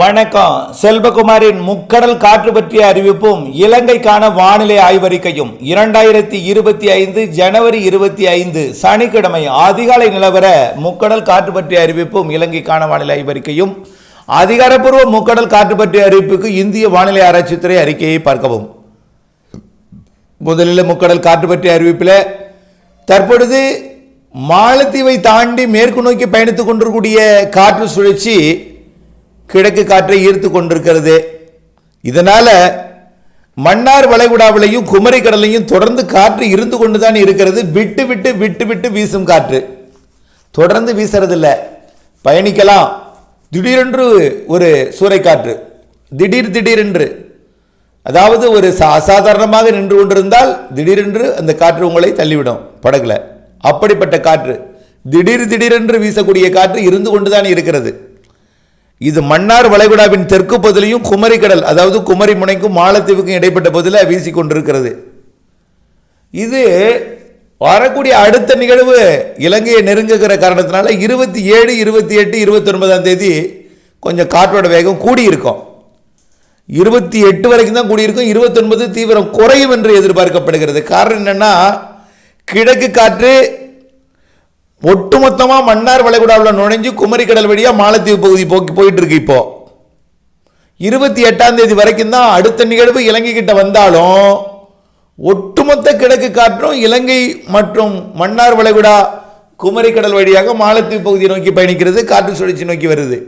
வணக்கம். செல்வகுமாரின் முக்கடல் காற்று பற்றிய அறிவிப்பும் இலங்கைக்கான வானிலை ஆய்வறிக்கையும் இரண்டாயிரத்தி இருபத்தி ஐந்து ஜனவரி இருபத்தி ஐந்து சனிக்கிழமை அதிகாலை நிலவர முக்கடல் காற்று பற்றிய அறிவிப்பும் இலங்கைக்கான வானிலை ஆய்வறிக்கையும் அதிகாரப்பூர்வ முக்கடல் காற்று பற்றிய அறிவிப்புக்கு இந்திய வானிலை ஆராய்ச்சித்துறை அறிக்கையை பார்க்கவும். முதலில் முக்கடல் காற்று பற்றிய அறிவிப்பில் தற்பொழுது மாலத்தீவை தாண்டி மேற்கு நோக்கி பயணித்துக் கொண்டிருக்கூடிய காற்று சுழற்சி கிழக்கு காற்றை ஈர்த்து கொண்டிருக்கிறது. இதனால மன்னார் வளைகுடாவிலையும் குமரி கடலையும் தொடர்ந்து காற்று இருந்து கொண்டு தான் இருக்கிறது. விட்டு விட்டு விட்டு விட்டு வீசும் காற்று. தொடர்ந்து வீசுறதில்ல. பயணிக்கலாம். திடீரென்று ஒரு சூறைக்காற்று. திடீர் திடீரென்று. அதாவது ஒரு அசாதாரணமாக நின்று கொண்டிருந்தால் திடீரென்று அந்த காற்று உங்களை தள்ளிவிடும். படகுல. அப்படிப்பட்ட காற்று. திடீர் திடீரென்று வீசக்கூடிய காற்று இருந்து கொண்டு தான் இருக்கிறது. இது மன்னார் வளைகுடாவின் தெற்கு பகுதியிலையும் குமரி கடல் அதாவது குமரி முனைக்கும் மாலத்தீவுக்கும் இடைப்பட்ட பகுதியில் வீசி கொண்டிருக்கிறது. இது வரக்கூடிய அடுத்த நிகழ்வு இலங்கையை நெருங்குகிற காரணத்தினால இருபத்தி ஏழு இருபத்தி எட்டு இருபத்தி ஒன்பதாம் தேதி கொஞ்சம் காற்றோட வேகம் கூடியிருக்கும். இருபத்தி எட்டு வரைக்கும் தான் கூடியிருக்கும். இருபத்தொன்பது தீவிரம் குறையும் என்று எதிர்பார்க்கப்படுகிறது. காரணம் என்னென்னா கிழக்கு காற்று ஒட்டுமொத்தமாக மன்னார் வளைகுடாவில் நுழைஞ்சு குமரி கடல் வழியாக மாலத்தீவு பகுதி போக்கி போயிட்டு இருக்கு இப்போ. இருபத்தி எட்டாம் தேதி வரைக்கும் தான் அடுத்த நிகழ்வு இலங்கை கிட்ட வந்தாலும் ஒட்டுமொத்த கிழக்கு காற்றும் இலங்கை மற்றும் மன்னார் வளைகுடா குமரி கடல் வழியாக மாலத்தீவு பகுதியை நோக்கி பயணிக்கிறது காற்று சுழற்சி நோக்கி வருது.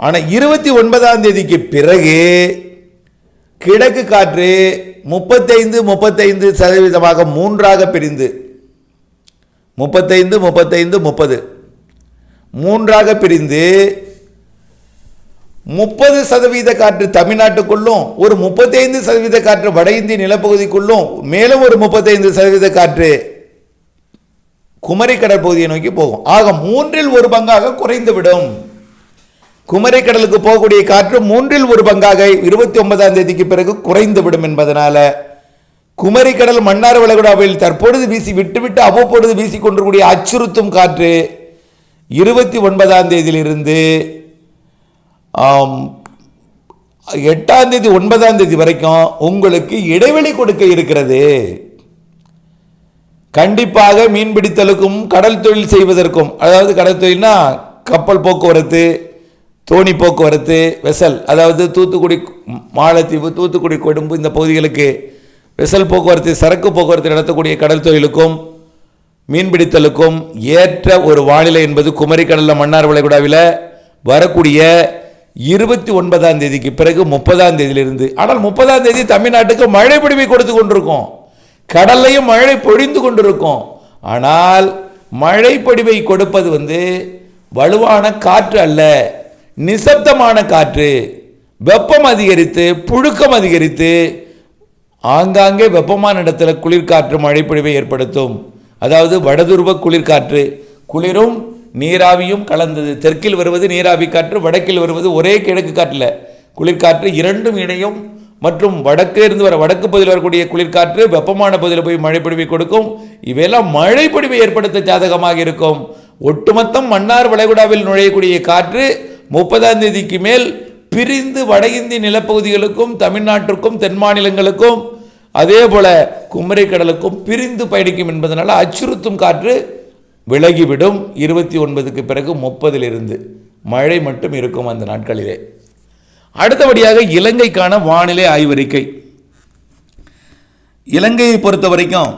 ஆனால் இருபத்தி ஒன்பதாம் தேதிக்கு பிறகு கிழக்கு காற்று முப்பத்தைந்து முப்பத்தைந்து சதவீதமாக மூன்றாக பிரிந்து முப்பத்தைந்து முப்பத்தைந்து முப்பது. மூன்றாக பிரிந்து முப்பது சதவீத காற்று தமிழ்நாட்டுக்குள்ளும் ஒரு முப்பத்தைந்து சதவீத காற்று வட இந்திய நிலப்பகுதிக்குள்ளும் மேலும் ஒரு முப்பத்தைந்து சதவீத காற்று குமரி கடற்பகுதியை நோக்கி போகும். ஆக மூன்றில் ஒரு பங்காக குறைந்துவிடும். குமரி கடலுக்கு போகக்கூடிய காற்று மூன்றில் ஒரு பங்காக இருபத்தி ஒன்பதாம் தேதிக்கு பிறகு குறைந்துவிடும் என்பதனால குமரி கடல் மன்னார் வளைகுடாவில் தற்பொழுது வீசி விட்டுவிட்டு அவ்வப்பொழுது வீசி கொண்டிருக்கூடிய அச்சுறுத்தும் காற்று இருபத்தி ஒன்பதாம் தேதியிலிருந்து ஆம், எட்டாம் தேதி ஒன்பதாம் தேதி வரைக்கும் உங்களுக்கு இடைவெளி கொடுக்க இருக்கிறது. கண்டிப்பாக மீன்பிடித்தலுக்கும் கடல் தொழில் செய்வதற்கும் அதாவது கடல் தொழில்னா கப்பல் போக்குவரத்து தோணி போக்குவரத்து வெசல் அதாவது தூத்துக்குடி மாலத்தீவு தூத்துக்குடி கொடும்பு இந்த பகுதிகளுக்கு வெசல் போக்குவரத்து சரக்கு போக்குவரத்து நடத்தக்கூடிய கடல் தொழிலுக்கும் மீன்பிடித்தலுக்கும் ஏற்ற ஒரு வானிலை என்பது குமரி கடலில் மன்னார் வளைகுடாவில் வரக்கூடிய இருபத்தி ஒன்பதாம் தேதிக்கு பிறகு முப்பதாம் தேதியிலிருந்து. ஆனால் முப்பதாம் தேதி தமிழ்நாட்டுக்கு மழை பிடிவை கொடுத்து கொண்டிருக்கும். கடல்லையும் மழை பொழிந்து கொண்டிருக்கும். ஆனால் மழை கொடுப்பது வந்து வலுவான காற்று அல்ல. நிசப்தமான காற்று. வெப்பம் அதிகரித்து புழுக்கம் அதிகரித்து ஆங்காங்கே வெப்பமான இடத்துல குளிர்காற்று மழைப்பொழிவை ஏற்படுத்தும். அதாவது வடதுருவ குளிர்காற்று. குளிரும் நீராவியும் கலந்தது. தெற்கில் வருவது நீராவி காற்று வடக்கில் வருவது ஒரே கிழக்கு காற்றில். குளிர்காற்று இரண்டும் இணையும் மற்றும் வடக்கே இருந்து வர வடக்கு பகுதியில் வரக்கூடிய குளிர்காற்று வெப்பமான பகுதியில் போய் மழைப்பொழிவை கொடுக்கும். இவையெல்லாம் மழைப்பொழிவை ஏற்படுத்த ஜாதகமாக இருக்கும். ஒட்டுமொத்தம் மன்னார் வளைகுடாவில் நுழையக்கூடிய காற்று முப்பதாம் தேதிக்கு மேல் பிரிந்து வட இந்திய நிலப்பகுதிகளுக்கும் தமிழ்நாட்டிற்கும் தென் மாநிலங்களுக்கும் அதே போல குமரி கடலுக்கும் பிரிந்து பயணிக்கும் என்பதனால் அச்சுறுத்தும் காற்று விலகிவிடும். இருபத்தி ஒன்பதுக்கு பிறகு முப்பதிலிருந்து மழை மட்டும் இருக்கும் அந்த நாட்களிலே. அடுத்தபடியாக இலங்கைக்கான வானிலை ஆய்வறிக்கை. இலங்கையை பொறுத்த வரைக்கும்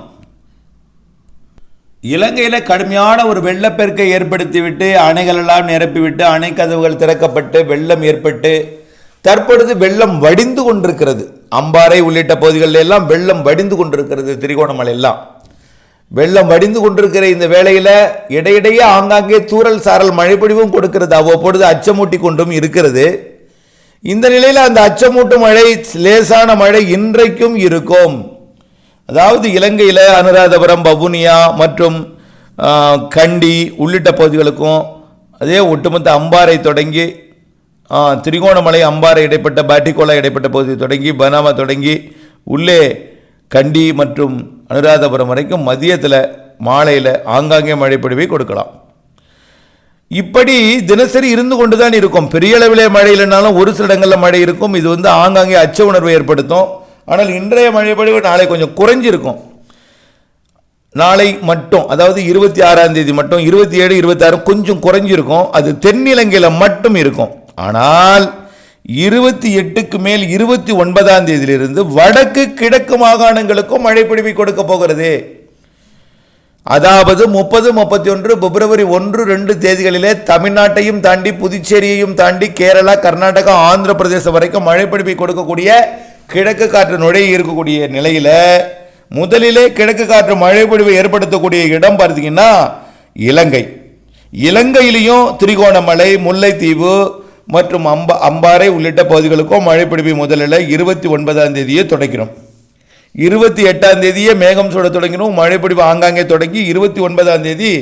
இலங்கையில் கடுமையான ஒரு வெள்ளப்பெருக்கை ஏற்படுத்திவிட்டு அணைகளெல்லாம் நிரப்பிவிட்டு அணை கதவுகள் திறக்கப்பட்டு வெள்ளம் ஏற்பட்டு தற்பொழுது வெள்ளம் வடிந்து கொண்டிருக்கிறது. அம்பாறை உள்ளிட்ட பகுதிகளில் எல்லாம் வெள்ளம் வடிந்து கொண்டிருக்கிறது திரிகோணமலை எல்லாம். வெள்ளம் வடிந்து கொண்டிருக்கிற இந்த வேளையில் இடையிடையே ஆங்காங்கே தூறல் சாரல் மழைப்பொழிவும் கொடுக்கிறது. அவ்வப்பொழுது அச்சமூட்டி கொண்டும் இருக்கிறது. இந்த நிலையில் அந்த அச்சமூட்டும் மழை லேசான மழை இன்றைக்கும் இருக்கும். அதாவது இலங்கையில் அனுராதபுரம் பவுனியா மற்றும் கண்டி உள்ளிட்ட பகுதிகளுக்கும் அதே ஒட்டுமொத்த அம்பாறை தொடங்கி திரிகோணமலை அம்பாறை இடைப்பட்ட பாட்டிக்கோலா இடைப்பட்ட பகுதி தொடங்கி பனாமா தொடங்கி உள்ளே கண்டி மற்றும் அனுராதபுரம் வரைக்கும் மதியத்தில் மாலையில் ஆங்காங்கே மழைப்பொழிவை கொடுக்கலாம். இப்படி தினசரி இருந்து கொண்டு தான் இருக்கும். பெரிய அளவிலே மழை இல்லைனாலும் ஒரு சில இடங்களில் மழை இருக்கும். இது வந்து ஆங்காங்கே அச்ச உணர்வை ஏற்படுத்தும். ஆனால் இன்றைய மழைப்பொழிவு நாளை கொஞ்சம் குறைஞ்சிருக்கும். நாளை மட்டும் அதாவது இருபத்தி ஆறாம் தேதி மட்டும் இருபத்தி ஏழு இருபத்தாறு கொஞ்சம் குறைஞ்சிருக்கும். அது தென்னிலங்கையில் மட்டும் இருக்கும். ஆனால் இருபத்தி எட்டுக்கு மேல் இருபத்தி ஒன்பதாம் தேதியிலிருந்து வடக்கு கிழக்கு மாகாணங்களுக்கும் மழை பொழிவை கொடுக்க போகிறது. அதாவது முப்பது முப்பத்தி ஒன்று பிப்ரவரி ஒன்று ரெண்டு தேதிகளிலே தமிழ்நாட்டையும் தாண்டி புதுச்சேரியையும் தாண்டி கேரளா கர்நாடகா ஆந்திர பிரதேசம் வரைக்கும் மழை கொடுக்கக்கூடிய கிழக்கு காற்று நுழைய இருக்கக்கூடிய நிலையில் முதலிலே கிழக்கு காற்று மழை பொழிவை ஏற்படுத்தக்கூடிய இடம் பார்த்தீங்கன்னா இலங்கை. இலங்கையிலையும் திரிகோணமலை முல்லைத்தீவு மற்றும் அம்பா அம்பாறை உள்ளிட்ட பகுதிகளுக்கும் மழை முதலில் இருபத்தி ஒன்பதாம் தேதியே தொடக்கிறோம். இருபத்தி எட்டாம் தேதியே மேகம் சுட தொடங்கினோம். மழைப்பிடிவு ஆங்காங்கே தொடங்கி இருபத்தி ஒன்பதாம் தேதி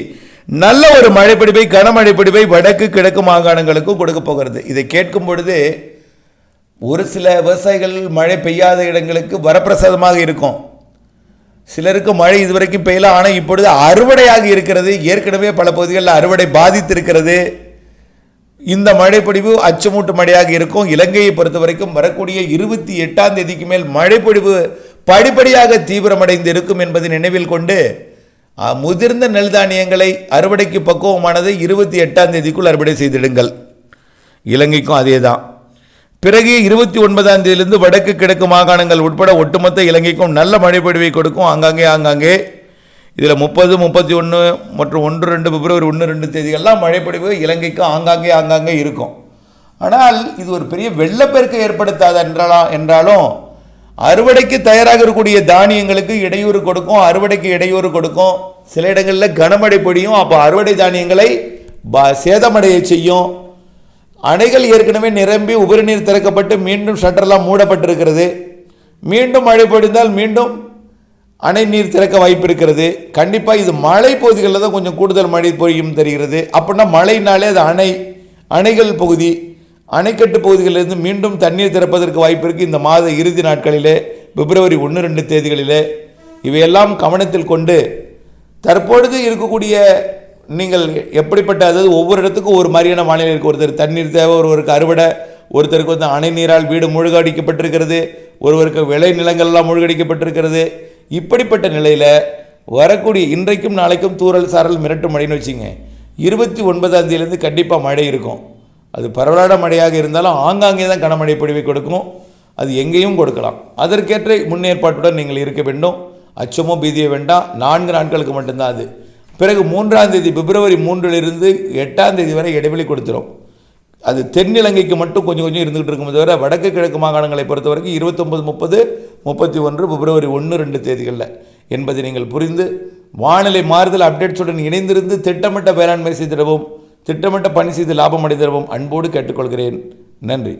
நல்ல ஒரு மழைப்பிடிப்பை கனமழைப்பிடிப்பை வடக்கு கிழக்கு மாகாணங்களுக்கும் கொடுக்க போகிறது. இதை கேட்கும் பொழுது ஒரு சில விவசாயிகள் மழை பெய்யாத இடங்களுக்கு வரப்பிரசாதமாக இருக்கும். சிலருக்கு மழை இதுவரைக்கும் பெய்யல ஆனால் இப்பொழுது அறுவடையாக இருக்கிறது. ஏற்கனவே பல பகுதிகளில் அறுவடை பாதித்திருக்கிறது. இந்த மழைப்பொழிவு அச்சமூட்டு மழையாக இருக்கும். இலங்கையை பொறுத்த வரைக்கும் வரக்கூடிய இருபத்தி எட்டாம் தேதிக்கு மேல் மழைப்பொழிவு படிப்படியாக தீவிரமடைந்து இருக்கும் என்பதை நினைவில் கொண்டு முதிர்ந்த நெல் தானியங்களை அறுவடைக்கு பக்குவமானதை இருபத்தி எட்டாம் தேதிக்குள் அறுவடை செய்திடுங்கள். இலங்கைக்கும் அதே தான் பிறகு இருபத்தி ஒன்பதாம் தேதியிலிருந்து வடக்கு கிழக்கு மாகாணங்கள் உட்பட ஒட்டுமொத்த இலங்கைக்கும் நல்ல மழைப்பொழிவை கொடுக்கும். ஆங்காங்கே ஆங்காங்கே இதில் முப்பது முப்பத்தி ஒன்று மற்றும் ஒன்று ரெண்டு பிப்ரவரி ஒன்று ரெண்டு தேதிகள்லாம் மழைப்பொழிவு இலங்கைக்கு ஆங்காங்கே ஆங்காங்கே இருக்கும். ஆனால் இது ஒரு பெரிய வெள்ளப்பெருக்கை ஏற்படுத்தாது என்றாலும் என்றாலும் அறுவடைக்கு தயாராக இருக்கக்கூடிய தானியங்களுக்கு இடையூறு கொடுக்கும் அறுவடைக்கு இடையூறு கொடுக்கும். சில இடங்களில் கனமழை பொழியும் அப்போ அறுவடை தானியங்களை ப- சேதமடைய செய்யும். அணைகள் ஏற்கனவே நிரம்பி உபரிநீர் திறக்கப்பட்டு மீண்டும் ஷட்டர்லாம் மூடப்பட்டிருக்கிறது. மீண்டும் மழை பொழிந்தால் மீண்டும் அணை நீர் திறக்க வாய்ப்பு இருக்கிறது. கண்டிப்பாக இது மழை பகுதிகளில் தான் கொஞ்சம் கூடுதல் மழை பொழியும் தெரிகிறது. அப்படின்னா மழைனாலே அது அணை அணைகள் பகுதி அணைக்கட்டு பகுதிகளிலிருந்து மீண்டும் தண்ணீர் திறப்பதற்கு வாய்ப்பு இருக்குது இந்த மாத இறுதி நாட்களிலே பிப்ரவரி ஒன்று ரெண்டு தேதிகளிலே. இவையெல்லாம் கவனத்தில் கொண்டு தற்பொழுது இருக்கக்கூடிய நீங்கள் எப்படிப்பட்ட அதாவது ஒவ்வொரு இடத்துக்கும் ஒரு மாதிரியான வானிலை இருக்குது ஒருத்தர் தண்ணீர் தேவை ஒருவருக்கு அறுவடை ஒருத்தருக்கு வந்து அணை நீரால் வீடு மூழ்கடிக்கப்பட்டிருக்கிறது. ஒருவருக்கு விளை நிலங்கள்லாம் மூழ்கடிக்கப்பட்டிருக்கிறது. இப்படிப்பட்ட நிலையில் வரக்கூடிய இன்றைக்கும் நாளைக்கும் தூறல் சாரல் மிரட்டும் மழைன்னு வச்சுங்க இருபத்தி ஒன்பதாம் தேதியிலேருந்து கண்டிப்பாக மழை இருக்கும். அது பரவலான மழையாக இருந்தாலும் ஆங்காங்கே தான் கனமழை பொழிவை கொடுக்கும். அது எங்கேயும் கொடுக்கலாம். அதற்கேற்ற முன்னேற்பாட்டுடன் நீங்கள் இருக்க வேண்டும். அச்சமோ பீதியோ வேண்டாம். நான்கு நாட்களுக்கு மட்டும்தான் அது. பிறகு மூன்றாம் தேதி பிப்ரவரி மூன்றிலிருந்து எட்டாம் தேதி வரை இடைவெளி கொடுத்துரும். அது தென்னிலங்கைக்கு மட்டும் கொஞ்சம் கொஞ்சம் இருந்துகிட்டு இருக்குமே தவிர வடக்கு கிழக்கு மாகாணங்களை பொறுத்த வரைக்கும் இருபத்தொம்பது முப்பது முப்பத்தி ஒன்று பிப்ரவரி ஒன்று ரெண்டு தேதிகளில் என்பதை நீங்கள் புரிந்து வானிலை மாறுதல் அப்டேட்ஸுடன் இணைந்திருந்து திட்டமிட்ட வேளாண்மை செய்திடவும் திட்டமிட்ட பணி செய்து லாபம் அடைந்திடவும் அன்போடு கேட்டுக்கொள்கிறேன். நன்றி.